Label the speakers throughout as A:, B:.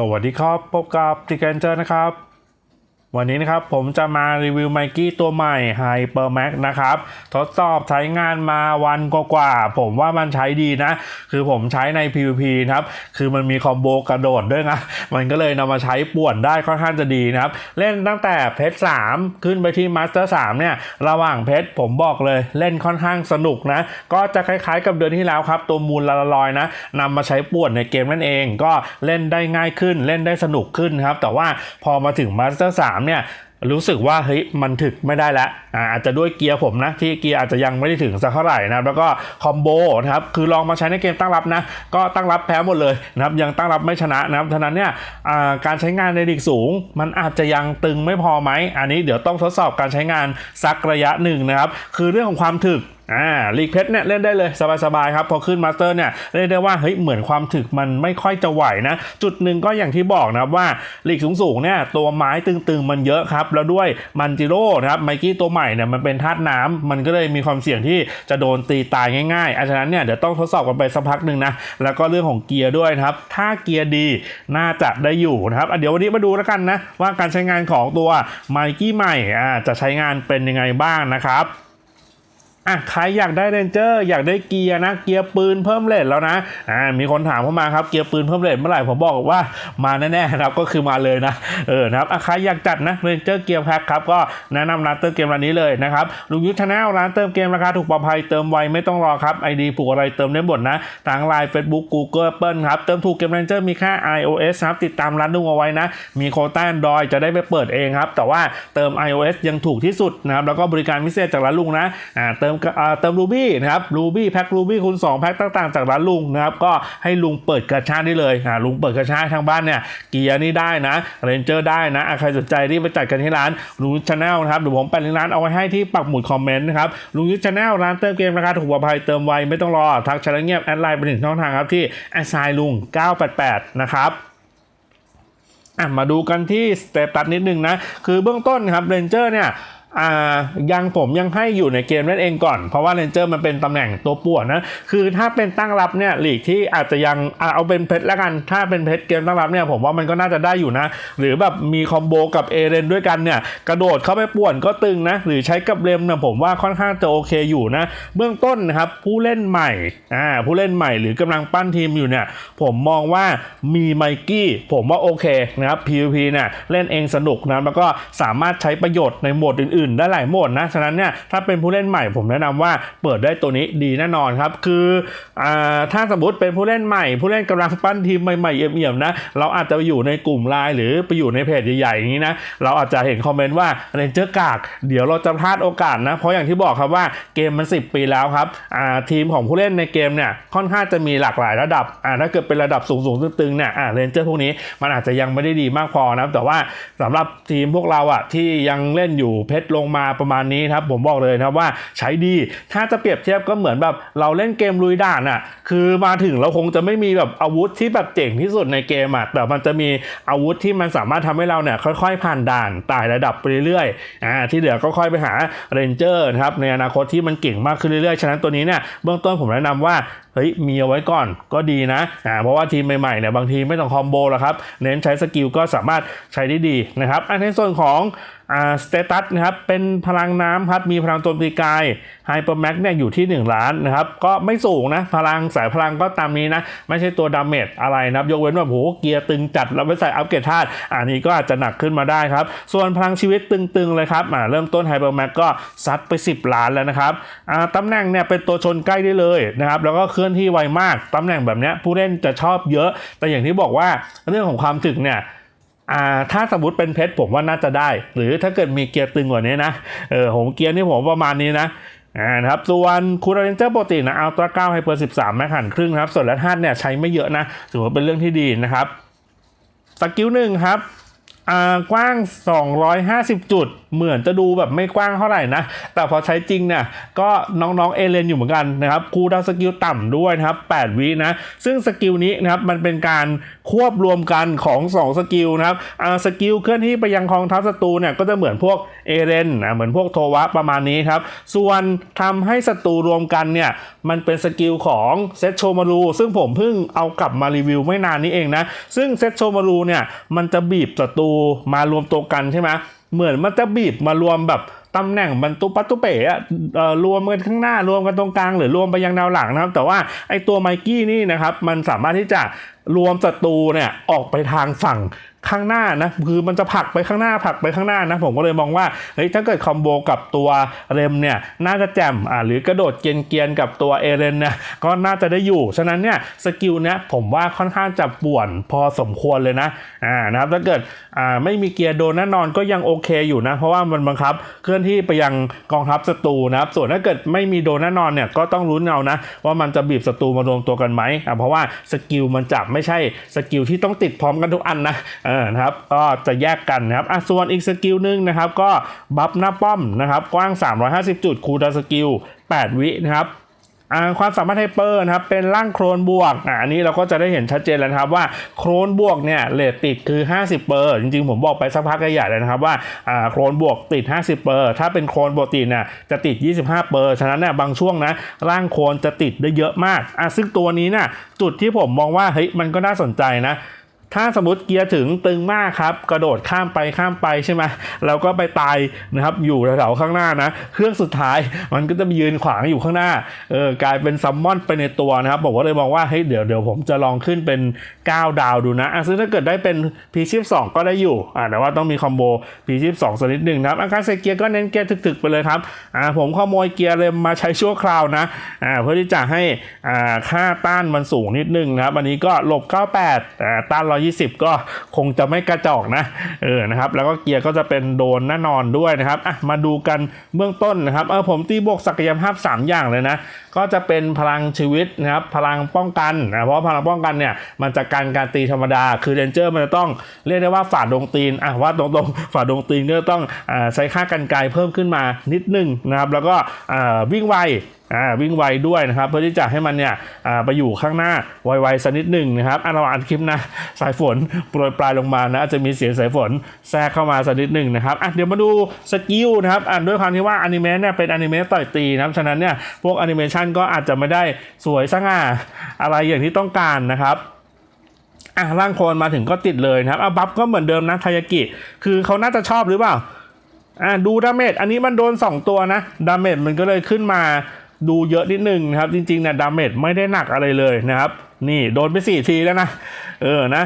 A: สวัสดีครับ พบกับทิกเกนเจอร์นะครับ วันนี้นะครับผมจะมารีวิวไมกี้ตัวใหม่ Hyper Max นะครับ ทดสอบใช้งานมาวันกว่าๆผมว่ามันใช้ดีนะ คือผมใช้ใน PVP นะครับ คือมันมีคอมโบกระโดดด้วยนะมันก็เลยนำมาใช้ป่วนได้ค่อนข้างจะดีนะครับ เล่นตั้งแต่เพชร3ขึ้นไปที่มาสเตอร์3เนี่ย ระหว่างเพชรผมบอกเลยเล่นค่อนข้างสนุกนะ ก็จะคล้ายๆกับเดือนที่แล้วครับ ตัวมูลละลอยนะนำมาใช้ป่วนในเกมนั่นเอง ก็เล่นได้ง่ายขึ้นเล่นได้สนุกขึ้นครับแต่ว่าพอมาถึงมาสเตอร์3เนี่ยรู้สึกว่าเฮ้ยมันถึกไม่ได้แล้วอาจจะด้วยเกียร์ผมนะที่เกียร์อาจจะยังไม่ได้ถึงสักเท่าไหร่นะแล้วก็คอมโบนะครับคือลองมาใช้ในเกมตั้งรับนะก็ตั้งรับแพ้หมดเลยนะครับยังตั้งรับไม่ชนะนะครับฉะนั้นเนี่ยการใช้งานในดีกสูง มันอาจจะยังตึงไม่พอไหมอันนี้เดี๋ยวต้องทดสอบการใช้งานสักระยะหนึ่งนะครับคือเรื่องของความถึก อ่าลีกเพชรเนี่ยเล่นได้เลยสบายๆครับ พอขึ้นมาสเตอร์เนี่ยเรียกได้ว่าเฮ้ยเหมือนความถึกมันไม่ค่อยจะไหวนะ จุดหนึ่งก็อย่างที่บอกนะว่าลีกสูงๆเนี่ยตัวไม้ตึงๆมันเยอะครับ แล้วด้วยมันจิโร่นะครับไมกี้ตัวใหม่เนี่ยมันเป็นธาตุน้ำมันก็เลยมีความเสี่ยงที่จะโดนตีตายง่ายๆอาฉะนั้นเนี่ยเดี๋ยวต้องทดสอบกันไปสักพักหนึ่งนะแล้วก็เรื่องของเกียร์ด้วยนะครับถ้าเกียร์ดีน่าจะได้อยู่นะครับเดี๋ยววันนี้มาดูแล้วกันนะว่าการใช้งานของตัวไมกี้ใหม่อ่าจะใช้งานเป็นยังไงบ้างนะครับ อะใครอยากได้เรนเจอร์อยากได้เกียร์นะ เกียร์ปืนเพิ่มเลทแล้วนะอ่ามีคนถามเข้ามาครับเกียร์ปืนเพิ่มเลทเมื่อไหร่ผมบอกว่ามาแน่ๆนะครับก็คือมาเลยนะเออนะครับอะใครอยากจัดนะเรนเจอร์เกียร์แพ็คครับก็แนะนำร้านเติมเกมร้านนี้เลยนะครับลุงยุทธ์แชนาร้านเติมเกมราคาถูกปลอดภัยเติมไวไม่ต้องรอครับไอดีผูกอะไรเติมได้หมดนะทางไลน์ Facebook Google Apple ครับเติมถูกเกมเรนเจอร์มีค่า iOS ครับติดตามร้านลุงเอาไว้นะ มีโคต้า Android จะได้ไปเปิดเองครับแต่ว่าเติม iOS ยังถูกที่สุดนะครับแล้วก็บริการพิเศษจากร้านลุงนะอ่าเติมเติม Ruby นะครับ Ruby แพ็ค Ruby คูณ2แพ็คต่างๆ จากร้านลุงนะครับก็ให้ลุงเปิดกระชาได้เลยอ่าลุงเปิดกระชาทางบ้านเนี่ยเกียร์นี่ได้นะเรนเจอร์ได้นะใครสนใจรีบไปจัดกันที่ร้านลุงยุทธชาแนลนะครับเดี๋ยวผมแปะลิงก์ร้านเอาไว้ให้ที่ปักหมุดคอมเมนต์นะครับลุงยุทธชาแนลร้านเติมเกมราคาถูกปลอดภัยเติมไวไม่ต้องรอทักแชทเงียบแอดไลน์ไปถึงช่องทางครับที่แอสไซลุง 988 นะครับอะมาดูกันที่สเตตัสนิดนึงนะ คือเบื้องต้นครับเรนเจอร์เนี่ย อ่ายังผมยังให้อยู่ในเกมนั่นเองก่อน เพราะว่าเรนเจอร์มันเป็นตำแหน่งตัวป่วนนะ คือถ้าเป็นตั้งรับเนี่ยหลีกที่อาจจะยังอเอาเป็นเพชรแล้วกัน ถ้าเป็นเพชรเกมตั้งรับเนี่ยผมว่ามันก็น่าจะได้อยู่นะ หรือแบบมีคอมโบกับเอเรนด้วยกันเนี่ยกระโดดเข้าไปป่วนก็ตึงนะ หรือใช้กับเลมเนี่ยผมว่าค่อนข้างจะโอเคอยู่นะ เบื้องต้นนะครับผู้เล่นใหม่อ่าผู้เล่นใหม่หรือกำลังปั้นทีมอยู่เนี่ยผมมองว่ามีไมกี้ผมว่าโอเคนะครับ PVP เนี่ยเล่นเองสนุกนะแล้วก็สามารถใช้ประโยชน์ในโหมดอื่นๆได้หลายโหมดนะ ฉะนั้นเนี่ยถ้าเป็นผู้เล่นใหม่ผมแนะนำว่าเปิดได้ตัวนี้ดีแน่นอนครับ คืออถ้าสมมติเป็นผู้เล่นใหม่ ผู้เล่นกำลังปั้นทีมใหม่ๆเอี่ยมๆนะ เราอาจจะไปอยู่ในกลุ่มไลน์หรือไปอยู่ในเพจใหญ่ๆอย่างนี้นะ เราอาจจะเห็นคอมเมนต์ว่าเรนเจอร์กาก เดี๋ยวเราจะพลาดโอกาสนะ เพราะอย่างที่บอกครับว่าเกมมัน 10 ปีแล้วครับทีมของผู้เล่นในเกมเนี่ยค่อนข้างจะมีหลากหลายระดับถ้าเกิดเป็นระดับสูงๆตึงๆเนี่ยเรนเจอร์พวกนี้มันอาจจะยังไม่ได้ดีมากพอนะแต่ว่าสำหรับทีมพวกเราอะที่ยังเล่นอยู่เพชรลงมาประมาณนี้ครับผมบอกเลยนะครับว่าใช้ดีถ้าจะเปรียบเทียบก็เหมือนแบบเราเล่นเกมลุยด่านอะคือมาถึงเราคงจะไม่มีแบบอาวุธที่แบบเจ๋งที่สุดในเกมอะแต่มันจะมีอาวุธที่มันสามารถทำให้เราเนี่ยค่อยๆผ่านด่านไต่ระดับไปเรื่อยๆอ่าที่เหลือก็ค่อยไปหาเรนเจอร์นะครับในอนาคตที่มันเก่งมากขึ้นเรื่อยๆฉะนั้นตัวนี้เนี่ยเบื้องต้นผมแนะนำว่า ฮ้ยมีเอาไว้ก่อนก็ดีนะอ่าเพราะว่าทีมใหม่ๆเนี่ยบางทีไม่ต้องคอมโบหรอกครับ เน้นใช้สกิลก็สามารถใช้ได้ดีนะครับอันในส่วนของอ่าสเตตัสนะครับเป็นพลังน้ำครับมีพลังโจมตีกายไฮเปอร์แม็กเนี่ยอยู่ที่ 1 ล้านนะครับก็ไม่สูงนะพลังสายพลังก็ตามนี้นะไม่ใช่ตัวดาเมจอะไรนะครับยกเว้นว่าโหเกียร์ตึงจัดแล้วไปใส่อัปเกรดธาตุอันนี้ก็อาจจะหนักขึ้นมาได้ครับ ส่วนพลังชีวิตตึงๆเลยครับอ่าเริ่มต้นไฮเปอร์แม็กก็ซัดไป 10 ล้านแล้วนะครับอ่าตำแหน่งเนี่ยเป็นตัวชนใกล้ได้เลยนะครับแล้วก็เคลื่อนที่ไวมากตำแหน่งแบบนี้ผู้เล่นจะชอบเยอะ แต่อย่างที่บอกว่าเรื่องของความถึกเนี่ยอ่าถ้าสมมติเป็นเพชรผมว่าน่าจะได้ หรือถ้าเกิดมีเกียร์ตึงกว่านี้นะเออผมเกียร์นี่ผมประมาณนี้นะอ่านะครับส่วนคูราเรนเจอร์ปกตินะอัลตร้าเก้าไฮเปอร์สิบสามแม็กหันครึ่งครับ ส่วนแรดฮัทเนี่ยใช้ไม่เยอะนะถือว่าเป็นเรื่องที่ดีนะครับสกิลหนึ่งครับอ่ากว้าง 250 จุดเหมือนจะดูแบบไม่กว้างเท่าไหร่นะ แต่พอใช้จริงเนี่ยก็น้องๆเอเลนอยู่เหมือนกันนะครับคูดาวสกิลต่ำด้วยนะครับ8วินะ ซึ่งสกิลนี้นะครับมันเป็นการควบรวมกันของ 2 สกิลนะครับสกิลเคลื่อนที่ไปยังกองทัพศัตรูเนี่ยก็จะเหมือนพวกเอเรนอ่าเหมือนพวกโทวะประมาณนี้ครับ ส่วนทำให้ศัตรูรวมกันเนี่ยมันเป็นสกิลของเซตโชมารูซึ่งผมเพิ่งเอากลับมารีวิวไม่นานนี้เองนะ ซึ่งเซตโชมารูเนี่ยมันจะบีบศัตรูมารวมตัวกันใช่ไหม เหมือนมันจะบีบมารวมแบบตำแหน่งบรรทุปัตตุเป๋อะรวมกันข้างหน้ารวมกันตรงกลาง หรือรวมไปยังแนวหลังนะครับ แต่ว่าไอตัวไมกี้นี่นะครับ มันสามารถที่จะรวมศัตรูเนี่ยออกไปทางฝั่ง ข้างหน้านะคือมันจะผลักไปข้างหน้าผลักไปข้างหน้านะผมก็เลยมองว่าเฮ้ยถ้าเกิดคอมโบกับตัวเรมเนี่ยน่าจะแจ่มอ่าหรือกระโดดเกียนๆกับตัวเอเรนเนี่ยก็น่าจะได้อยู่ ฉะนั้นเนี่ยสกิลเนี้ยผมว่าค่อนข้างจะป่วนพอสมควรเลยนะอ่านะครับถ้าเกิดอ่าไม่มีเกียร์โดนแน่นอนก็ยังโอเคอยู่นะ เพราะว่ามันบังคับเคลื่อนที่ไปยังกองทัพศัตรูนะครับส่วนถ้าเกิดไม่มีโดนแน่นอนเนี่ยก็ต้องลุ้นเอานะว่ามันจะบีบศัตรูมารวมตัวกันไหมอ่าเพราะว่าสกิลมันจะไม่ใช่สกิลที่ต้องติดพร้อมกันทุกอันนะเออนะครับก็จะแยกกันนะครับอะส่วนอีกสกิลหนึ่งนะครับ ก็บัฟหน้าป้อมนะครับ กว้าง 350 จุดคูดาสกิล 8 วินะครับอ่าความสามารถไฮเปอร์นะครับเป็นร่างโครนบวกอ่าอันนี้เราก็จะได้เห็นชัดเจนแล้วครับว่าโครนบวกเนี่ยเลทติดคือ 50เปอร์จริงๆผมบอกไปสักพักใหญ่เลยนะครับว่าอ่าโครนบวกติด 50เปอร์ถ้าเป็นโครนปกติเนี่ยจะติด 25เปอร์ฉะนั้นเนี่ยบางช่วงนะร่างโครนจะติดได้เยอะมากอะซึ่งตัวนี้น่ะจุดที่ผมมองว่าเฮ้ยมันก็น่าสนใจนะ ถ้าสมมติเกียร์ถึงตึงมากครับ กระโดดข้ามไปข้ามไปใช่ไหมเราก็ไปตายนะครับ อยู่แถวๆข้างหน้านะ เครื่องสุดท้ายมันก็จะยืนขวางอยู่ข้างหน้าเออกลายเป็นซัมมอนไปในตัวนะครับผมก็เลยมองว่าเฮ้ยเดี๋ยวเดี๋ยวผมจะลองขึ้นเป็น 9 ดาวดูนะอะซึ่งถ้าเกิดได้เป็น P12 ก็ได้อยู่อ่าแต่ว่าต้องมีคอมโบ P12 สักนิดหนึ่งนะครับอาการใส่เกียร์ก็เน้นเกียร์ถึกๆไปเลยครับอ่าผมขโมยเกียร์เลยมาใช้ชั่วคราวนะอ่าเพื่อที่จะให้อ่าค่าต้านมันสูงนิดนึงนะครับอันนี้ก็หลบ 98แต่ต้าน120 ก็คงจะไม่กระจอกนะเออนะครับแล้วก็เกียร์ก็จะเป็นโดนแน่นอนด้วยนะครับอะมาดูกันเบื้องต้นนะครับเออผมตีบวกศักยภาพ 3 อย่างเลยนะก็จะเป็นพลังชีวิตนะครับพลังป้องกันนะเพราะพลังป้องกันเนี่ยมันจะการการตีธรรมดาคือเรนเจอร์มันจะต้องเรียกได้ว่าฝ่าดงตีนอะว่าตรงๆฝ่าดงตีนก็ต้องอใช้ค่ากันไกลเพิ่มขึ้นมานิดนึงนะครับแล้วก็วิ่งไว อ่าวิ่งไวด้วยนะครับเพื่อที่จะให้มันเนี่ยอ่าไปอยู่ข้างหน้าไวๆสักนิดหนึ่งนะครับอะเราอ่านคลิปนะสายฝนโปรยปลายลงมานะอาจจะมีเสียงสายฝนแทรกเข้ามาสักนิดหนึ่งนะครับอะเดี๋ยวมาดูสกิลนะครับอะด้วยความที่ว่าอนิเมะเนี่ยเป็นอนิเมะต่อยตีนะครับฉะนั้นเนี่ยพวกแอนิเมชันก็อาจจะไม่ได้สวยสง่าอะไรอย่างที่ต้องการนะครับอะร่างโคลนมาถึงก็ติดเลยนะครับอะบัฟก็เหมือนเดิมนะทายากิ คือเขาน่าจะชอบหรือเปล่าอะดูดาเมจอันนี้มันโดน 2 ตัวนะดาเมจมันก็เลยขึ้นมา ดูเยอะนิดนึงนะครับ จริงๆเนี่ยดาเมจไม่ได้หนักอะไรเลยนะครับ นี่โดนไป 4 ทีแล้วนะ เออนะ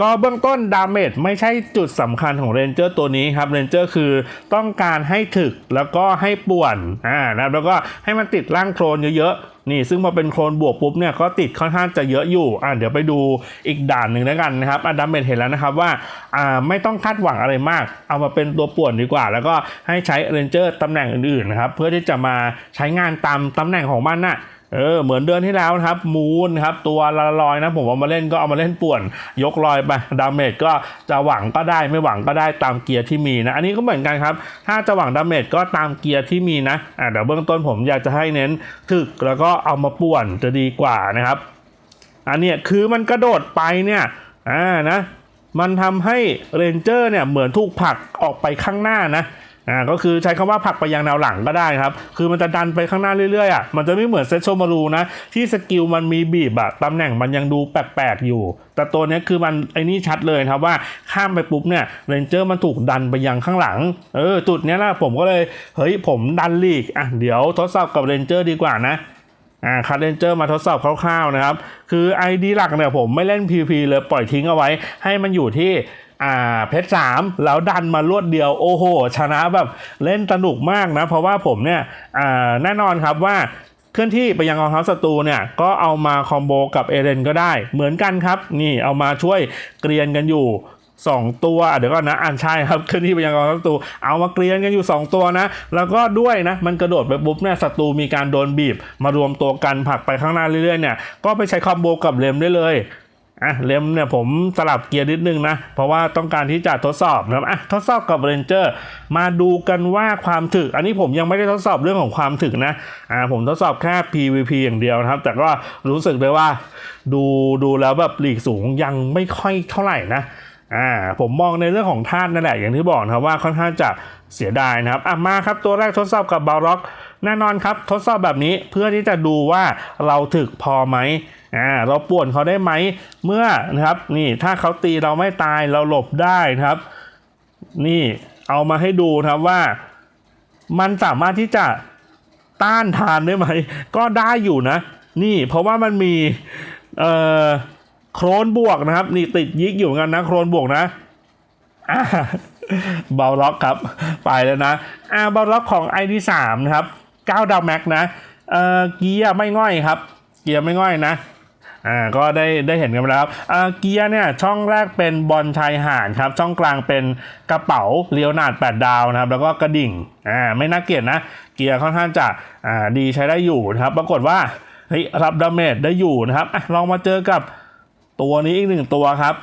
A: ก็เบื้องต้นดาเมจไม่ใช่จุดสำคัญของเรนเจอร์ตัวนี้ครับเรนเจอร์คือต้องการให้ถึกแล้วก็ให้ป่วนอ่านะครับแล้วก็ให้มันติดร่างโครนเยอะๆนี่ซึ่งพอเป็นโครนบวกปุ๊บเนี่ยก็ติดค่อนข้างจะเยอะอยู่อ่าเดี๋ยวไปดูอีกด่านหนึ่งแล้วกันนะครับอ่าดาเมจเห็นแล้วนะครับว่าอ่าไม่ต้องคาดหวังอะไรมาก เอามาเป็นตัวป่วนดีกว่า แล้วก็ให้ใช้เรนเจอร์ตำแหน่งอื่นๆนะครับเพื่อที่จะมาใช้งานตามตำแหน่งของมันน่ะ เออเหมือนเดือนที่แล้วนะครับมูนครับตัวละลอยนะผมเอามาเล่นก็เอามาเล่นป่วน ยกลอยไปดาเมจก็จะหวังก็ได้ไม่หวังก็ได้ตามเกียร์ที่มีนะ อันนี้ก็เหมือนกันครับ ถ้าจะหวังดาเมจก็ตามเกียร์ที่มีนะอ่าเดี๋ยวเบื้องต้นผมอยากจะให้เน้นถึกแล้วก็เอามาป่วนจะดีกว่านะครับ อันเนี้ยคือมันกระโดดไปเนี่ยอ่านะมันทำให้เรนเจอร์เนี่ยเหมือนถูกผลักออกไปข้างหน้านะ อ่าก็คือใช้คำว่าผลักไปยังแนวหลังก็ได้ครับ คือมันจะดันไปข้างหน้าเรื่อยๆอะมันจะไม่เหมือนเซตโชมารูนะ ที่สกิลมันมีบีบอะตำแหน่งมันยังดูแปลกๆอยู่ แต่ตัวนี้คือมันไอ้นี่ชัดเลยครับว่าข้ามไปปุ๊บเนี่ยเรนเจอร์มันถูกดันไปยังข้างหลังเออจุดนี้ยนะผมก็เลยเฮ้ยผมดันลีกอะเดี๋ยวทดสอบกับเรนเจอร์ดีกว่านะอ่าคัดเลนเจอร์มาทดสอบคร่าวๆนะครับ คือ ID หลักเนี่ยผมไม่เล่น PVP เลยปล่อยทิ้งเอาไว้ ให้มันอยู่ที่ อ่าเพชรสามแล้วดันมารวดเดียวโอ้โห ชนะแบบเล่นสนุกมากนะ เพราะว่าผมเนี่ยอ่าแน่นอนครับว่าเคลื่อนที่ไปยังกองทัพศัตรูเนี่ยก็เอามาคอมโบกับเอเรนก็ได้ เหมือนกันครับ นี่เอามาช่วยเกรียนกันอยู่สองตัวเดี๋ยวก่อนนะอ่านใช่ครับเคลื่อนที่ไปยังกองทัพศัตรูเอามาเกลียนกันอยู่ 2 ตัวนะ แล้วก็ด้วยนะ มันกระโดดไปปุ๊บเนี่ยศัตรูมีการโดนบีบ มารวมตัวกันผลักไปข้างหน้าเรื่อยๆเนี่ยก็ไปใช้คอมโบกับเลมได้เลย อะเล่มเนี่ยผมสลับเกียร์นิดนึงนะ เพราะว่าต้องการที่จะทดสอบนะครับอะทดสอบกับเรนเจอร์มาดูกันว่าความถึก อันนี้ผมยังไม่ได้ทดสอบเรื่องของความถึกนะอ่าผมทดสอบแค่ PVP อย่างเดียวนะครับ แต่ก็รู้สึกเลยว่า ดูดูแล้วแบบหลีกสูงยังไม่ค่อยเท่าไหร่นะอ่าผมมองในเรื่องของธาตุนั่นแหละอย่างที่บอกนะครับว่าค่อนข้างจะเสียดายนะครับอะมาครับตัวแรกทดสอบกับบาร็อกแน่นอนครับ ทดสอบแบบนี้เพื่อที่จะดูว่าเราถึกพอไหม อ่าเราป่วนเขาได้ไหมเมื่อนะครับนี่ถ้าเขาตีเราไม่ตายเราหลบได้นะครับ นี่เอามาให้ดูนะครับว่า มันสามารถที่จะต้านทานได้ไหม ก็ได้อยู่นะ นี่เพราะว่ามันมีเอ่อโครนบวกนะครับ นี่ติดยิกอยู่กันนะโครนบวกนะอ่าเบาล็อกครับ ไปแล้วนะอ่าเบาล็อกของ ID3 นะครับ9ดาวแม็กนะเอ่อเกียร์ไม่ง่อยครับ เกียร์ไม่ง่อยนะ อ่าก็ได้ได้เห็นกันไปแล้วครับอ่าเกียร์เนี่ยช่องแรกเป็นบอลชายหาดครับ ช่องกลางเป็นกระเป๋าเลียวนาด8ดาวนะครับ แล้วก็กระดิ่งอ่าไม่น่าเกลียดนะ เกียร์ค่อนข้างจะอ่าดีใช้ได้อยู่นะครับ ปรากฏว่าเฮ้ยรับดาเมจได้อยู่นะครับอะลองมาเจอกับตัวนี้อีกหนึ่งตัวครับ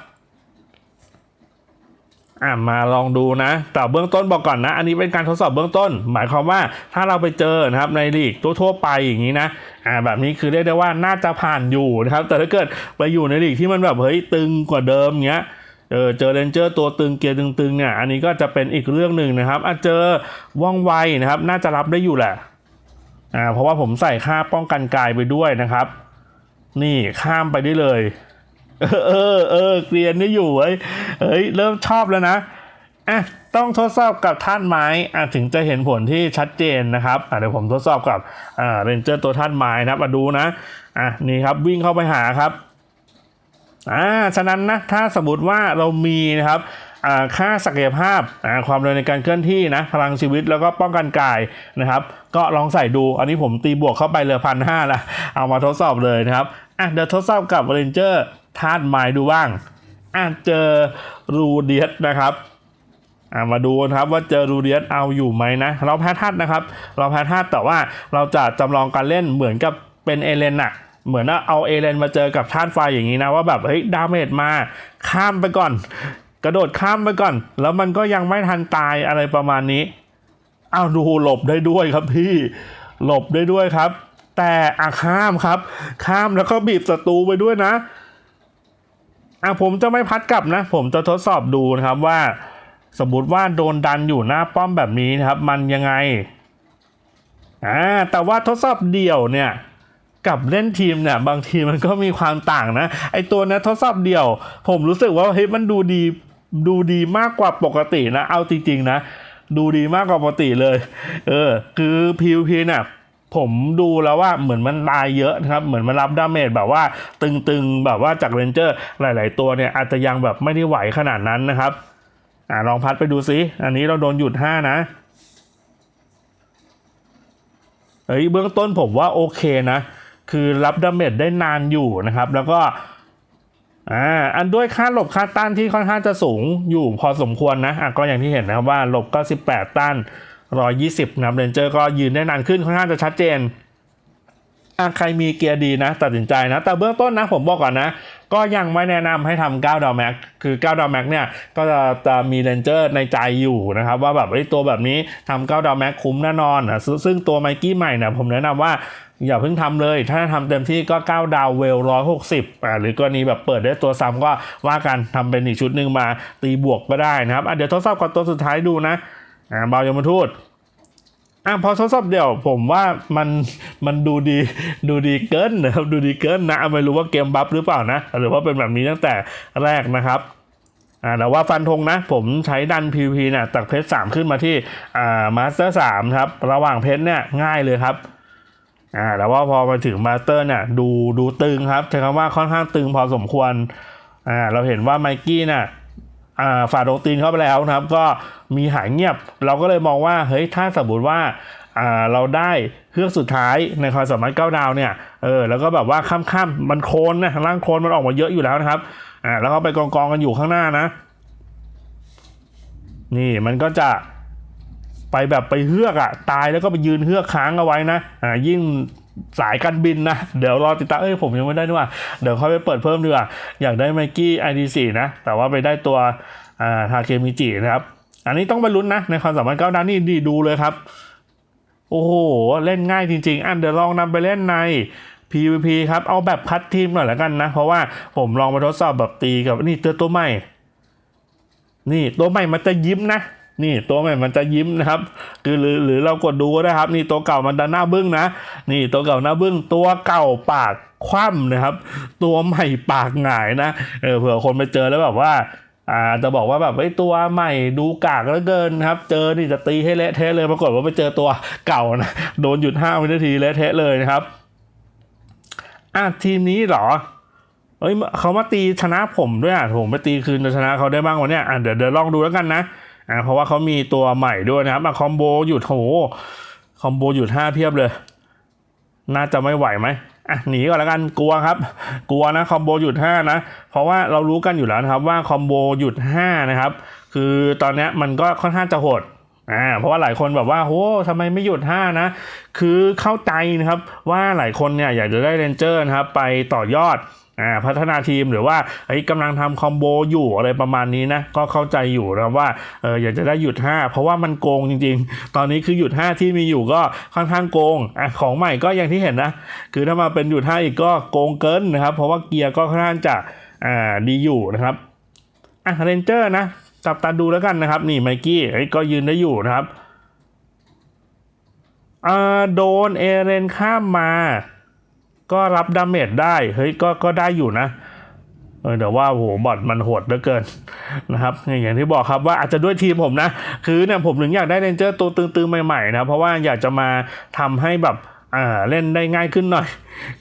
A: อะมาลองดูนะ แต่เบื้องต้นบอกก่อนนะ อันนี้เป็นการทดสอบเบื้องต้น หมายความว่าถ้าเราไปเจอนะครับในลีกทั่วๆไปอย่างนี้นะอ่าแบบนี้คือเรียกได้ว่าน่าจะผ่านอยู่นะครับ แต่ถ้าเกิดไปอยู่ในลีกที่มันแบบเฮ้ยตึงกว่าเดิมเงี้ยเออเจอเรนเจอร์ตัวตึงเกียร์ตึงๆเนี่ยอันนี้ก็จะเป็นอีกเรื่องหนึ่งนะครับอะเจอว่องไวนะครับ น่าจะรับได้อยู่แหละอ่าเพราะว่าผมใส่ค่าป้องกันกายไปด้วยนะครับ นี่ข้ามไปได้เลย เออเออเออเกรียนได้อยู่เว้ยเฮ้ยเริ่มชอบแล้วนะอะต้องทดสอบกับท่านไม้อะถึงจะเห็นผลที่ชัดเจนนะครับอะเดี๋ยวผมทดสอบกับอ่าเรนเจอร์ตัวท่านไม้นะครับมาดูนะอะนี่ครับวิ่งเข้าไปหาครับอ่าฉะนั้นนะถ้าสมมติว่าเรามีนะครับค่าศักยภาพความเร็วในการเคลื่อนที่นะพลังชีวิตแล้วก็ป้องกันกายนะครับ ก็ลองใส่ดูอันนี้ผมตีบวกเข้าไปเหลือพันห้าละเอามาทดสอบเลยนะครับอะเดี๋ยวทดสอบกับเรนเจอร์ ธาตุไม้ดูบ้างอะเจอรูเดียสนะครับอะมาดูนะครับว่าเจอรูเดียสเอาอยู่ไหมนะ เราแพ้ธาตุนะครับ เราแพ้ธาตุแต่ว่าเราจะจำลองการเล่นเหมือนกับเป็นเอเลนอะเหมือนว่าเอาเอเลนมาเจอกับธาตุไฟอย่างนี้นะว่าแบบเฮ้ยดาเมจมาข้ามไปก่อน กระโดดข้ามไปก่อน แล้วมันก็ยังไม่ทันตายอะไรประมาณนี้อ้าวดูหลบได้ด้วยครับพี่หลบได้ด้วยครับ แต่อะข้ามครับ ข้ามแล้วก็บีบศัตรูไปด้วยนะ อะผมจะไม่พัดกลับนะ ผมจะทดสอบดูนะครับว่า สมมติว่าโดนดันอยู่หน้าป้อมแบบนี้นะครับ มันยังไงอ่าแต่ว่าทดสอบเดี่ยวเนี่ยกับเล่นทีมเนี่ยบางทีมันก็มีความต่างนะ ไอตัวเนี้ยทดสอบเดี่ยว ผมรู้สึกว่าเฮ้ยมันดูดีดูดีมากกว่าปกตินะ เอาจริงๆนะ ดูดีมากกว่าปกติเลย เออ คือ PVP เนี่ย ผมดูแล้วว่าเหมือนมันตายเยอะนะครับ เหมือนมันรับดาเมจแบบว่าตึงๆ แบบว่าจากเรนเจอร์หลาย ๆ ตัวเนี่ยอาจจะยังแบบไม่ได้ไหวขนาดนั้นนะครับอ่าลองพัดไปดูซิ อันนี้เราโดนหยุดห้านะเฮ้ยเบื้องต้นผมว่าโอเคนะ คือรับดาเมจได้นานอยู่นะครับ แล้วก็อ่าอันด้วยค่าหลบค่าต้านที่ค่อนข้างจะสูงอยู่พอสมควรนะอะก็อย่างที่เห็นนะครับว่าหลบก็18ต้าน 120นะครับเรนเจอร์ก็ยืนได้นานขึ้นค่อนข้างจะชัดเจนอะใครมีเกียร์ดีนะ ตัดสินใจนะ แต่เบื้องต้นนะผมบอกก่อนนะ ก็ยังไม่แนะนำให้ทำ9ดาวแม็กคือ9ดาวแม็กเนี่ยก็จะจะมีเรนเจอร์ในใจอยู่นะครับ ว่าแบบไอ้ตัวแบบนี้ทำ9ดาวแม็กคุ้มแน่นอนอะซึ่งตัวไมกี้ใหม่เนี่ยผมแนะนำว่าอย่าเพิ่งทำเลย ถ้าทำเต็มที่ก็ 9 ดาวเวล 160อ่าหรือกรณีแบบเปิดได้ตัวซ้ำก็ว่ากันทำเป็นอีกชุดหนึ่งมาตีบวกก็ได้นะครับอะเดี๋ยวทดสอบกับตัวสุดท้ายดูนะ อ่าเบายมทูตอะพอทดสอบเดี่ยวผมว่ามันมันดูดีดูดีเกินนะครับดูดีเกินนะไม่รู้ว่าเกมบัฟหรือเปล่านะ หรือว่าเป็นแบบนี้ตั้งแต่แรกนะครับอ่าแต่ว่าฟันธงนะ ผมใช้ดัน PVP เนี่ยจากเพชรสามขึ้นมาที่อ่ามาสเตอร์สามครับ ระหว่างเพชรเนี่ยง่ายเลยครับอ่าแต่ว่าพอมาถึงมาสเตอร์เนี่ยดูดูตึงครับใช้คำว่าค่อนข้างตึงพอสมควรอ่าเราเห็นว่าไมกี้เนี่ยอ่า ฝ่าโดตีนเข้าไปแล้วนะครับ ก็มีหายเงียบ เราก็เลยมองว่าเฮ้ยถ้าสมมติว่าเราได้เครื่องสุดท้ายในความสามารถเก้าดาวเนี่ยเออแล้วก็แบบว่าข้ามๆมันโคลนนะร่างโคลนมันออกมาเยอะอยู่แล้วนะครับอ่าแล้วก็ไปกองกองๆกันอยู่ข้างหน้านะ นี่มันก็จะไปแบบไปเฮือกอะตายแล้วก็ไปยืนเฮือกค้างเอาไว้นะอ่ายิ่ง สายการบินนะ เดี๋ยวรอติดตาม เอ้ยผมยังไม่ได้ด้วยว่า เดี๋ยวค่อยไปเปิดเพิ่มดีกว่า อยากได้ไมกี้ ID4 นะ แต่ว่าไปได้ตัวทาเคมิจินะครับ อันนี้ต้องไปลุ้นนะ ในความสามารถก้าวหน้านี่ดีดูเลยครับ โอ้โห เล่นง่ายจริง ๆ อันเดี๋ยวลองนำไปเล่นใน PVP ครับ เอาแบบคัดทีมหน่อยแล้วกันนะ เพราะว่าผมลองมาทดสอบแบบตีกับนี่ตัวตัวใหม่ นี่ตัวใหม่มันจะยิ้มนะ นี่ตัวใหม่มันจะยิ้มนะครับ คือหรือหรือเรากดดูก็ได้ครับ นี่ตัวเก่ามันดันหน้าบึ้งนะ นี่ตัวเก่าหน้าบึ้งตัวเก่าปากคว่ำนะครับ ตัวใหม่ปากหงายนะเออเผื่อคนไปเจอแล้วแบบว่าอ่าจะบอกว่าแบบไอ้ตัวใหม่ดูกากเหลือเกินครับ เจอนี่จะตีให้เละเทะเลยปรากฏว่าไปเจอตัวเก่านะโดนหยุดห้าวินาทีเละเทะเลยนะครับอะทีมนี้เหรอเอ้ยเขามาตีชนะผมด้วยอะผมไปตีคืนจะชนะเขาได้บ้างวันเนี้ยอะเดี๋ยวเดี๋ยวลองดูแล้วกันนะ อะเพราะว่าเขามีตัวใหม่ด้วยนะครับมาคอมโบหยุดโหคอมโบหยุดห้าเพียบเลย น่าจะไม่ไหวไหมอะหนีก่อนแล้วกันกลัวครับ กลัวนะคอมโบหยุดห้านะเพราะว่าเรารู้กันอยู่แล้วนะครับว่าคอมโบหยุดห้านะครับ คือตอนนี้มันก็ค่อนข้างจะโหดอ่าเพราะว่าหลายคนแบบว่าโหทำไมไม่หยุดห้านะ คือเข้าใจนะครับว่าหลายคนเนี่ยอยากจะได้เรนเจอร์นะครับไปต่อยอด อ่าพัฒนาทีมหรือว่าเฮ้กำลังทำคอมโบอยู่อะไรประมาณนี้นะ ก็เข้าใจอยู่นะว่าเอออยากจะได้หยุด 5 เพราะว่ามันโกงจริง ๆ ตอนนี้คือหยุด 5 ที่มีอยู่ก็ค่อนข้างโกงอะของใหม่ก็อย่างที่เห็นนะ คือถ้ามาเป็นหยุด 5 อีกก็โกงเกินนะครับ เพราะว่าเกียร์ก็ค่อนข้างจะอ่าดีอยู่นะครับอะเรนเจอร์นะจับตาดูแล้วกันนะครับ นี่ไมกี้เฮ้ก็ยืนได้อยู่นะครับอ่าโดนเอเรนข้ามมา ก็รับดาเมจได้เฮ้ยก็ก็ได้อยู่นะเออแต่ว่าโหบอทมันโหดเหลือเกินนะครับอย่างที่บอกครับว่าอาจจะด้วยทีมผมนะ คือเนี่ยผมถึงอยากได้เรนเจอร์ตัวตึงๆใหม่ๆนะเพราะว่าอยากจะมาทำให้แบบอ่าเล่นได้ง่ายขึ้นหน่อย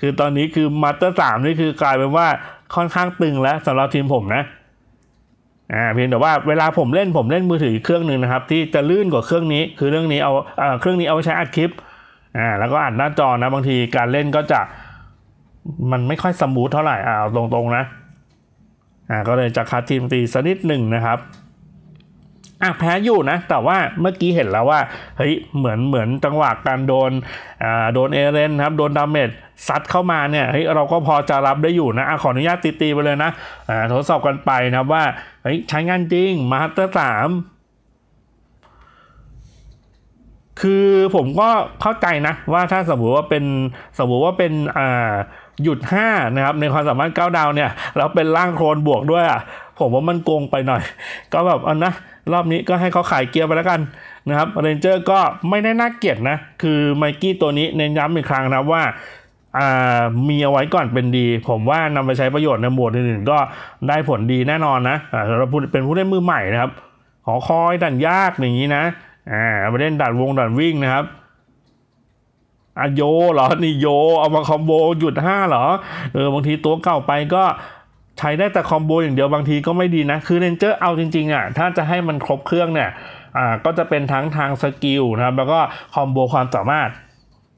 A: คือตอนนี้คือมาสเตอร์สามนี่คือกลายเป็นว่าค่อนข้างตึงแล้วสำหรับทีมผมนะอ่าเพียงแต่ว่าเวลาผมเล่นผมเล่นมือถืออีกเครื่องหนึ่งนะครับ ที่จะลื่นกว่าเครื่องนี้ คือเรื่องนี้เอาอ่าเครื่องนี้เอาไว้ใช้อัดคลิปอ่าแล้วก็อัดหน้าจอนะบางทีการเล่นก็จะ มันไม่ค่อยสมูทเท่าไหร่อ่าตรงๆนะอ่าก็เลยจะคัดทีมตีสักนิดหนึ่งนะครับอะแพ้อยู่นะ แต่ว่าเมื่อกี้เห็นแล้วว่าเฮ้ยเหมือนเหมือนจังหวะการโดนอ่าโดนเอเรนครับโดนดาเมจซัดเข้ามาเนี่ยเฮ้ยเราก็พอจะรับได้อยู่นะอะขออนุญาตตีๆไปเลยนะอ่าทดสอบกันไปนะว่าเฮ้ยใช้งานจริงมาสเตอร์สามคือผมก็เข้าใจนะว่าถ้าสมมติว่าเป็นสมมติว่าเป็นอ่า หยุด5นะครับในความสามารถ9ดาวเนี่ยแล้วเป็นร่างโครนบวกด้วยอะผมว่ามันโกงไปหน่อย ก็แบบเอานะรอบนี้ก็ให้เขาขายเกียร์ไปแล้วกันนะครับเรนเจอร์ก็ไม่ได้น่าเกลียดนะ คือไมกี้ตัวนี้เน้นย้ำอีกครั้งนะว่ามีเอาไว้ก่อนเป็นดี ผมว่านำไปใช้ประโยชน์ในหมวดอื่นๆก็ได้ผลดีแน่นอนนะอ่าเป็นผู้เล่นมือใหม่นะครับหอคอยดันยากอย่างนี้นะอ่าไปเล่นด่านวงด่านวิ่งนะครับ อะโยเหรอ นี่โย เอามาคอมโบหยุดห้าเหรอ เออบางทีตัวเก่าไปก็ใช้ได้แต่คอมโบอย่างเดียวบางทีก็ไม่ดีนะ คือเรนเจอร์เอาจริงๆอะ ถ้าจะให้มันครบเครื่องเนี่ย อ่า ก็จะเป็นทั้งทางสกิลนะครับ แล้วก็คอมโบความสามารถ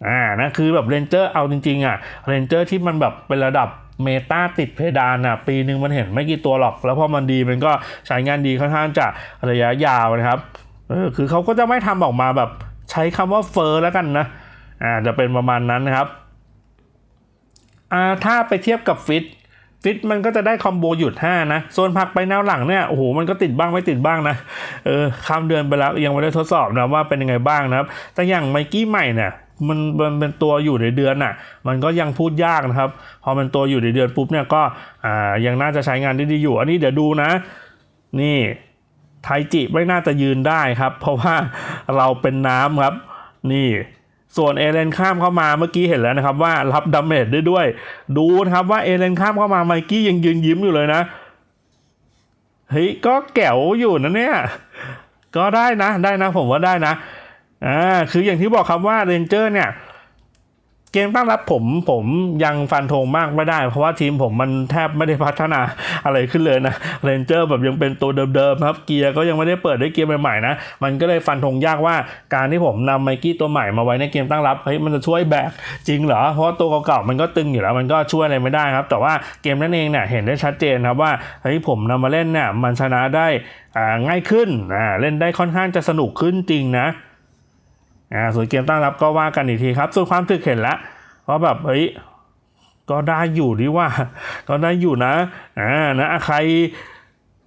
A: อ่า นะ คือแบบเรนเจอร์เอาจริงๆอะ เรนเจอร์ที่มันแบบเป็นระดับเมตาติดเพดานอะ ปีหนึ่งมันเห็นไม่กี่ตัวหรอก แล้วพอมันดีมันก็ใช้งานดีค่อนข้างจะระยะยาวนะครับ เออ คือเขาก็จะไม่ทำออกมาแบบใช้คำว่าเฟอร์แล้วกันนะ อ่าจะเป็นประมาณนั้นนะครับอ่าถ้าไปเทียบกับฟิตฟิตมันก็จะได้คอมโบหยุด 5 นะ ส่วนผักไปแนวหลังเนี่ย โอ้โห มันก็ติดบ้างไม่ติดบ้างนะ เออ ข้ามเดือนไปแล้วยังไม่ได้ทดสอบนะว่าเป็นยังไงบ้างนะครับ แต่อย่างไมกี้ใหม่เนี่ยมันมันเป็นตัวอยู่ในเดือนน่ะ มันก็ยังพูดยากนะครับ พอเป็นตัวอยู่ในเดือนปุ๊บเนี่ยก็อ่ายังน่าจะใช้งานได้ดีอยู่ อันนี้เดี๋ยวดูนะ นี่ไทจิไม่น่าจะยืนได้ครับ เพราะว่าเราเป็นน้ำครับ นี่ ส่วนเอเลนข้ามเข้ามาเมื่อกี้เห็นแล้วนะครับว่ารับดาเมจได้ด้วย ดูนะครับว่าเอเลนข้ามเข้ามาไมกี้ยังยืนยิ้มอยู่เลยนะ เฮ้ยก็แก๋วอยู่นะเนี่ย ก็ได้นะได้นะผมว่าได้นะอ่าคืออย่างที่บอกครับว่าเรนเจอร์เนี่ย เกมตั้งรับผมผมยังฟันธงมากไม่ได้ เพราะว่าทีมผมมันแทบไม่ได้พัฒนาอะไรขึ้นเลยนะเรนเจอร์แบบยังเป็นตัวเดิมๆครับเกียร์ก็ยังไม่ได้เปิดได้เกียร์ใหม่ๆนะมันก็เลยฟันธงยากว่าการที่ผมนำไมกี้ตัวใหม่มาไว้ในเกมตั้งรับเฮ้ยมันจะช่วยแบกจริงเหรอเพราะตัวเก่าๆมันก็ตึงอยู่แล้วมันก็ช่วยอะไรไม่ได้ครับ แต่ว่าเกมนั้นเองเนี่ยเห็นได้ชัดเจนครับว่าเฮ้ยผมนำมาเล่นเนี่ยมันชนะได้ง่ายขึ้นเล่นได้ค่อนข้างจะสนุกขึ้นจริงนะ อ่าส่วนเกมตั้งรับก็ว่ากันอีกทีครับ ส่วนความถึกเห็นละว่าะแบบเฮ้ยก็ได้อยู่ดีว่า ก็ได้อยู่นะอ่านะใคร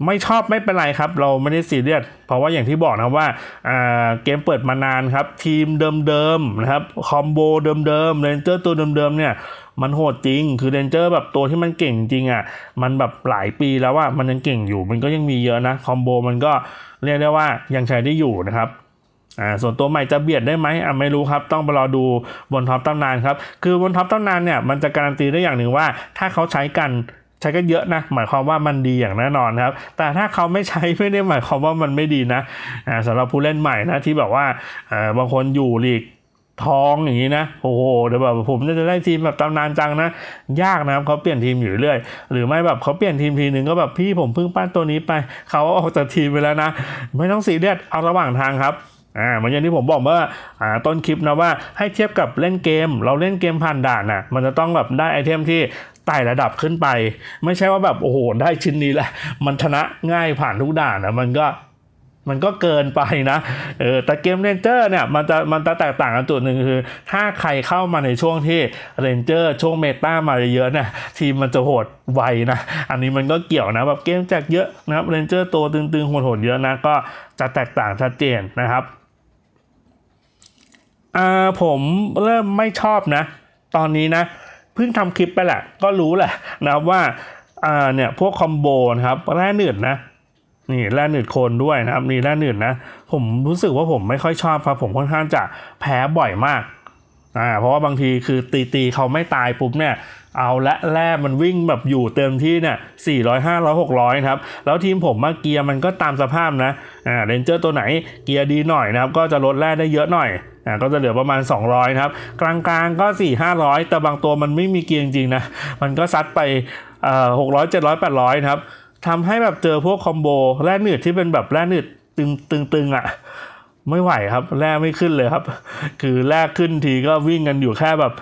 A: ไม่ชอบไม่เป็นไรครับ เราไม่ได้ซีเรียสเพราะว่าอย่างที่บอกนะว่าอ่าเกมเปิดมานานครับ ทีมเดิมๆนะครับคอมโบเดิมๆเรนเจอร์ตัวเดิมๆเนี่ยมันโหดจริง คือเรนเจอร์แบบตัวที่มันเก่งจริงอะมันแบบหลายปีแล้วว่ามันยังเก่งอยู่ มันก็ยังมีเยอะนะคอมโบมันก็เรียกได้ว่ายังใช้ได้อยู่นะครับ อ่าส่วนตัวใหม่จะเบียดได้ไหมอะไม่รู้ครับ ต้องไปรอดูบนท็อปตำนานครับ คือบนท็อปตำนานเนี่ยมันจะการันตีได้อย่างหนึ่งว่า ถ้าเขาใช้กันใช้กันเยอะนะ หมายความว่ามันดีอย่างแน่นอนครับ แต่ถ้าเขาไม่ใช้ไม่ได้หมายความว่ามันไม่ดีนะอ่าสำหรับผู้เล่นใหม่นะที่แบบว่าอ่าบางคนอยู่ลีกทองอย่างนี้นะโอ้โหเดี๋ยวแบบผมจะได้ทีมแบบตำนานจังนะ ยากนะครับเขาเปลี่ยนทีมอยู่เรื่อย หรือไม่แบบเขาเปลี่ยนทีมทีหนึ่งก็แบบพี่ผมเพิ่งปั้นตัวนี้ไป เขาออกจากทีมไปแล้วนะ ไม่ต้องซีเรียสเอาระหว่างทางครับ อ่าเหมือนอย่างที่ผมบอกเมื่ออ่าต้นคลิปนะว่าให้เทียบกับเล่นเกม เราเล่นเกมผ่านด่านน่ะมันจะต้องแบบได้ไอเทมที่ไต่ระดับขึ้นไป ไม่ใช่ว่าแบบโอ้โหได้ชิ้นนี้แหละมันชนะง่ายผ่านทุกด่านนะมันก็มันก็เกินไปนะ เออ แต่เกมเรนเจอร์เนี่ยมันจะมันจะแตกต่างกันจุดหนึ่งคือ ถ้าใครเข้ามาในช่วงที่เรนเจอร์ช่วงเมตามาเยอะๆเนี่ยทีมมันจะโหดไวนะ อันนี้มันก็เกี่ยวนะแบบเกมแจกเยอะนะครับเรนเจอร์ตัวตึงๆโหดๆเยอะนะก็จะแตกต่างชัดเจนนะครับ อ่าผมเริ่มไม่ชอบนะ ตอนนี้นะเพิ่งทำคลิปไปแหละก็รู้แหละนะว่าอ่าเนี่ยพวกคอมโบนะครับแร่หนืดนะนี่แร่หนืดโคนด้วยนะครับนี่แร่หนืดนะผมรู้สึกว่าผมไม่ค่อยชอบครับผมค่อนข้างจะแพ้บ่อยมากอ่าเพราะว่าบางทีคือตีตีๆเขาไม่ตายปุ๊บเนี่ยเอาละแร่มันวิ่งแบบอยู่เต็มที่เนี่ย400 500 600นะครับ แล้วทีมผมมาเกียร์มันก็ตามสภาพนะอ่าเรนเจอร์ตัวไหนเกียร์ดีหน่อยนะครับ ก็จะลดแร่ได้เยอะหน่อย อ่าก็จะเหลือประมาณ 200นะครับกลางๆก็ 4 500 แต่บางตัวมันไม่มีเกียร์จริงๆนะมันก็ซัดไปเอ่อ600 700 800นะครับทำให้แบบเจอพวกคอมโบแร่หนืดที่เป็นแบบแร่หนืดตึงตึงอะไม่ไหวครับแร่ไม่ขึ้นเลยครับ คือแร่ขึ้นทีก็วิ่งกันอยู่แค่แบบ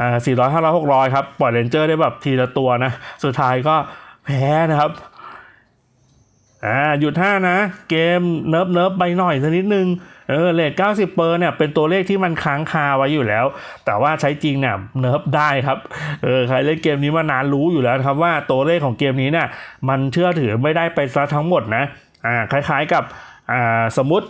A: อ่าสี่ร้อยห้าร้อยหกร้อยครับ ปล่อยเรนเจอร์ได้แบบทีละตัวนะ สุดท้ายก็แพ้นะครับอ่าหยุดห้านะ เกมเนิบเนิบไปหน่อยสักนิดนึง เออเลท90เปอร์เนี่ยเป็นตัวเลขที่มันค้างคาไว้อยู่แล้ว แต่ว่าใช้จริงเนี่ยเนิบได้ครับเออใครเล่นเกมนี้มานานรู้อยู่แล้วครับว่าตัวเลขของเกมนี้เนี่ยมันเชื่อถือไม่ได้ไปซะทั้งหมดนะอ่าคล้ายๆกับอ่าสมมติ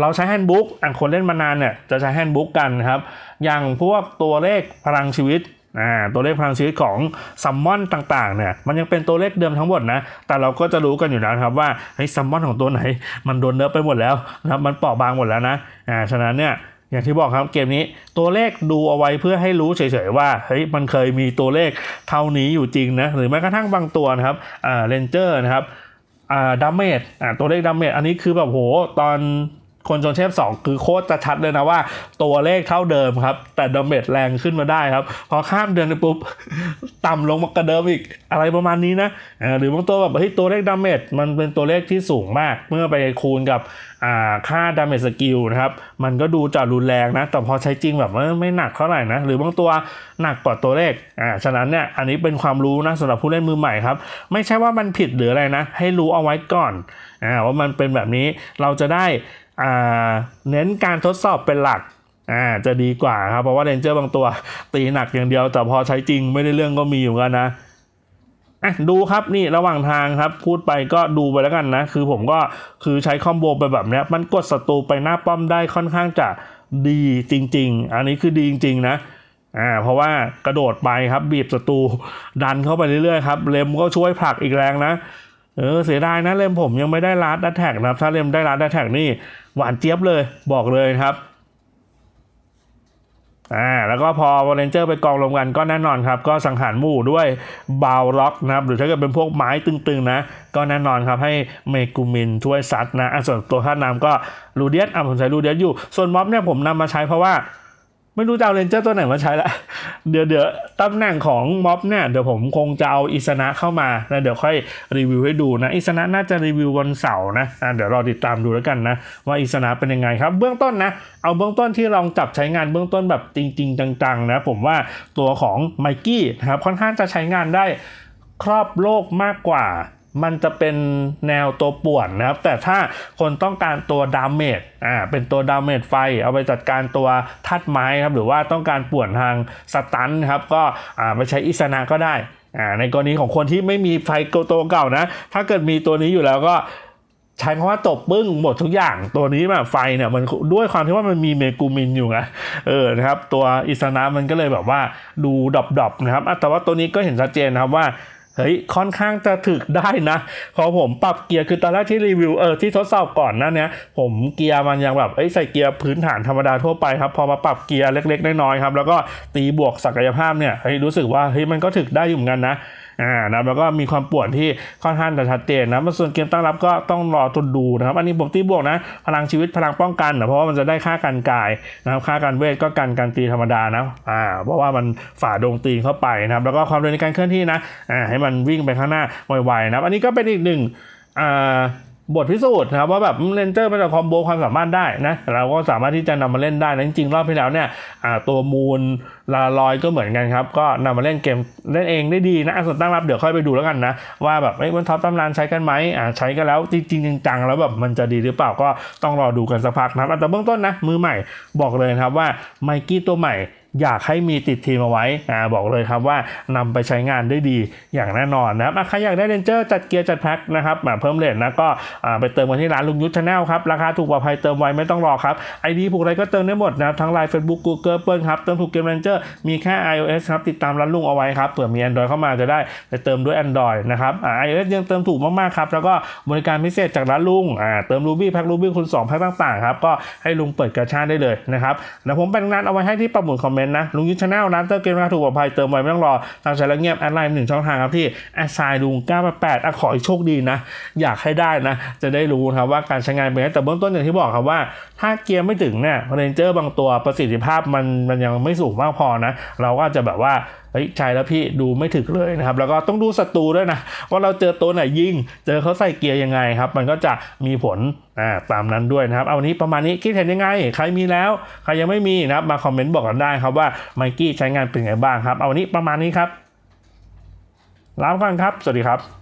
A: เราใช้แฮนด์บุ๊กอะคนเล่นมานานเนี่ยจะใช้แฮนด์บุ๊กกันครับ อย่างพวกตัวเลขพลังชีวิต อ่าตัวเลขพลังชีวิตของซัมมอนต่างๆเนี่ยมันยังเป็นตัวเลขเดิมทั้งหมดนะแต่เราก็จะรู้กันอยู่แล้วครับว่าเฮ้ยซัมมอนของตัวไหน มันโดนเนิร์ฟไปหมดแล้วนะครับมันเปราะบางหมดแล้วนะอ่าฉะนั้นเนี่ยอย่างที่บอกครับเกมนี้ตัวเลขดูเอาไว้เพื่อให้รู้เฉยๆว่าเฮ้ยมันเคยมีตัวเลขเท่านี้อยู่จริงนะหรือแม้กระทั่งบางตัวนะครับอ่าเรนเจอร์นะครับอ่าดาเมจอ่าตัวเลขดาเมจอันนี้คือแบบโหตอน คนจนเทพ 2 คือโคตรจะชัดเลยนะว่า ตัวเลขเท่าเดิมครับ แต่ดาเมจแรงขึ้นมาได้ครับ พอข้ามเดือนไปปุ๊บ ต่ำลงมากระเดิมอีกอะไรประมาณนี้นะหรือบางตัวแบบเฮ้ยตัวเลขดาเมจมันเป็นตัวเลขที่สูงมาก เมื่อไปคูณกับอ่าค่าดาเมจสกิลนะครับ มันก็ดูจะรุนแรงนะ แต่พอใช้จริงแบบไม่หนักเท่าไหร่นะ หรือบางตัวหนักกว่าตัวเลขอ่าฉะนั้นเนี่ยอันนี้เป็นความรู้นะสำหรับผู้เล่นมือใหม่ครับ ไม่ใช่ว่ามันผิดหรืออะไรนะ ให้รู้เอาไว้ก่อนอ่าว่ามันเป็นแบบนี้เราจะได้ เน้นการทดสอบเป็นหลักอ่าจะดีกว่าครับ เพราะว่าเรนเจอร์บางตัว ตีหนักอย่างเดียว แต่พอใช้จริงไม่ได้เรื่องก็มีอยู่กันนะอะดูครับนี่ระหว่างทางครับ พูดไปก็ดูไปแล้วกันนะ คือผมก็คือใช้คอมโบไปแบบนี้มันกดศัตรูไปหน้าป้อมได้ค่อนข้างจะดีจริง ๆ อันนี้คือดีจริง ๆ นะอ่าเพราะว่ากระโดดไปครับบีบศัตรูดันเข้าไปเรื่อยๆครับเลมก็ช่วยผลักอีกแรงนะ เออเสียดายนะเล่มผมยังไม่ได้ลัดดัตแท็กนะครับ ถ้าเล่มได้ลัดดัตแท็กนี่หวานเจี๊ยบเลยบอกเลยครับอ่าแล้วก็พอวอลเลนเจอร์ไปกองรวมกันก็แน่นอนครับ ก็สังหารหมู่ด้วยบาวล็อกนะครับ หรือถ้าเกิดเป็นพวกไม้ตึงๆนะ ก็แน่นอนครับให้เมกูมินช่วยซัดนะอะส่วนตัวท่านนำก็ลูเดียสอะผมใช้ลูเดียสอยู่ ส่วนม็อบเนี่ยผมนำมาใช้เพราะว่า ไม่รู้จะเอาเรนเจอร์ตัวไหนมาใช้ละเดี๋ยวเดี๋ยวตำแหน่งของม็อบเนี่ยเดี๋ยวผมคงจะเอาอิสนะเข้ามาแล้วเดี๋ยวค่อยรีวิวให้ดูนะอิสนะน่าจะรีวิววันเสาร์นะอะเดี๋ยวรอติดตามดูแล้วกันนะ ว่าอิสนะเป็นยังไงครับ เบื้องต้นนะ เอาเบื้องต้นที่ลองจับใช้งานเบื้องต้นแบบจริง ๆ จังๆนะผมว่าตัวของไมกี้นะครับค่อนข้างจะใช้งานได้ครอบโลกมากกว่า มันจะเป็นแนวตัวป่วนนะครับ แต่ถ้าคนต้องการตัวดาเมจอ่าเป็นตัวดาเมจไฟ เอาไปจัดการตัวทัดไม้ครับหรือว่าต้องการป่วนทางสตันครับก็อ่าไปใช้อิสนาก็ได้อ่าในกรณีของคนที่ไม่มีไฟตัวเก่านะ ถ้าเกิดมีตัวนี้อยู่แล้วก็ใช้คำว่าตบปึ้งหมดทุกอย่างตัวนี้แบบไฟเนี่ยมันด้วยความที่ว่ามันมีเมกูมินอยู่ไงเออนะครับตัวอิสนามันก็เลยแบบว่าดูดรอปๆนะครับแต่ว่าตัวนี้ก็เห็นชัดเจนนะครับว่า เฮ้ยค่อนข้างจะถึกได้นะพอผมปรับเกียร์คือตอนแรกที่รีวิวเออที่ทดสอบก่อนนั่นเนี้ยผมเกียร์มันยังแบบเอ้ยใส่เกียร์พื้นฐานธรรมดาทั่วไปครับพอมาปรับเกียร์เล็กๆน้อยๆครับแล้วก็ตีบวกศักยภาพเนี่ยเฮ้ยรู้สึกว่าเฮ้ยมันก็ถึกได้อยู่เหมือนกันนะ อ่านะแล้วก็มีความป่วนที่ค่อนข้างจะชัดเจนนะส่วนเกมตั้งรับก็ต้องรอตนดูนะครับ อันนี้ผมตีบวกนะ พลังชีวิตพลังป้องกันนะเพราะว่ามันจะได้ค่ากันกายนะครับ ค่ากันเวทก็กันการตีธรรมดานะอ่าเพราะว่ามันฝ่าดงตีนเข้าไปนะครับ แล้วก็ความเร็วในการเคลื่อนที่นะอ่าให้มันวิ่งไปข้างหน้าไวๆนะครับ อันนี้ก็เป็นอีกหนึ่งอ่า บทพิสูจน์นะครับว่าแบบเลนเจอร์มันจะคอมโบความสามารถได้นะเราก็สามารถที่จะนำมาเล่นได้นะจริงๆรอบที่แล้วเนี่ยตัวมูลลาลอยก็เหมือนกันครับ ก็นำมาเล่นเกมเล่นเองได้ดีนะส่วนตั้งรับเดี๋ยวค่อยไปดูแล้วกันนะ ว่าแบบเอ้ยมันท็อปตำนานใช้กันไหมอ่าใช้กันแล้วจริงๆจังๆแล้วแบบมันจะดีหรือเปล่าก็ต้องรอดูกันสักพักนะครับแต่เบื้องต้นนะมือใหม่บอกเลยครับว่าไมกี้ตัวใหม่ อยากให้มีติดทีมเอาไว้อ่าบอกเลยครับว่านำไปใช้งานได้ดีอย่างแน่นอนนะครับใครอยากได้เรนเจอร์จัดเกียร์จัดแพ็คนะครับอ่าเพิ่มเลทนะก็อ่าไปเติมกันที่ร้านลุงยุทธชาแนลครับ ราคาถูกปลอดภัยเติมไวไม่ต้องรอครับไอดีผูกอะไรก็เติมได้หมดนะครับทั้งไลน์ Facebook Google เปิลครับ เติมถูกเกมเรนเจอร์มีแค่ iOS ครับ ติดตามร้านลุงเอาไว้ครับเผื่อมี Android เข้ามาจะได้ไปเติมด้วย Android นะครับอ่า iOS ยังเติมถูกมากๆครับแล้วก็บริการพิเศษจากร้านลุงอ่าเติม Ruby แพ็ค Ruby คูณ2แพ็คต่างๆครับก็ให้ลุงเปิดกระชาได้เลยนะครับแล้วผมเป็นงานเอาไว้ให้ที่ประมูลคอมเมนต์นะลุงยุทธชาแนลร้านเติมเกมราคาถูกปลอดภัยเติมไวไม่ต้องรอทางใช้แล้วเงียบแอดไลน์หนึ่งช่องทางครับที่แอดไซน์ลุง988อะขอให้โชคดีนะ อยากให้ได้นะ จะได้รู้ครับว่าการใช้งานเป็นไงแต่เบื้องต้นอย่างที่บอกครับว่า ถ้าเกียร์ไม่ถึงเนี่ยเรนเจอร์บางตัวประสิทธิภาพมันมันยังไม่สูงมากพอนะ เราก็จะแบบว่า ฮ้ยใช่แล้วพี่ดูไม่ถึกเลยนะครับ แล้วก็ต้องดูศัตรูด้วยนะ ว่าเราเจอตัวไหนยิง เจอเขาใส่เกียร์ยังไงครับ มันก็จะมีผลอ่าตามนั้นด้วยนะครับ เอาวันนี้ประมาณนี้คิดเห็นยังไง ใครมีแล้ว ใครยังไม่มีนะครับ มาคอมเมนต์บอกกันได้ครับว่าไมกี้ใช้งานเป็นไงบ้างครับ เอาวันนี้ประมาณนี้ครับลาไปก่อนครับ สวัสดีครับ